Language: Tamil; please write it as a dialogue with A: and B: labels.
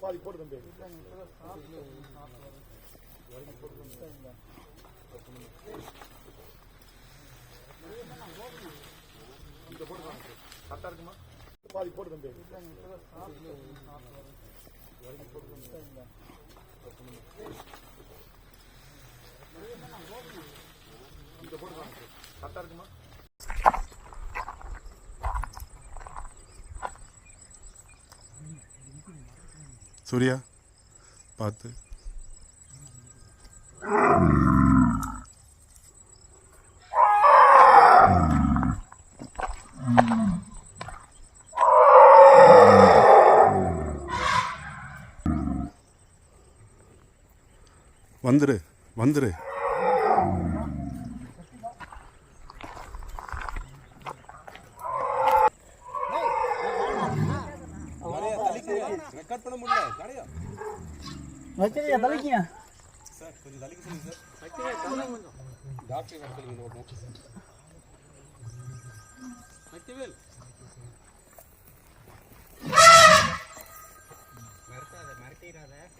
A: பாதி போட்டு தம்பி இங்க போட்டு கரெக்டா இருக்குமா? பாதி போட்டு தம்பி இங்க போட்டு கரெக்டா இருக்குமா?
B: சூர்யா பார்த்து வந்துரு வந்துரு
C: ரெக்கார்ட் பண்ண முடியல கடையா
D: வச்சிருக்கியா தலைக்கியா
C: சார் கொஞ்சம் தள்ளிக்க சொல்லுங்க சார் டாக்டர் வர சொல்லுங்க நோட்டும் வைக்கவேல்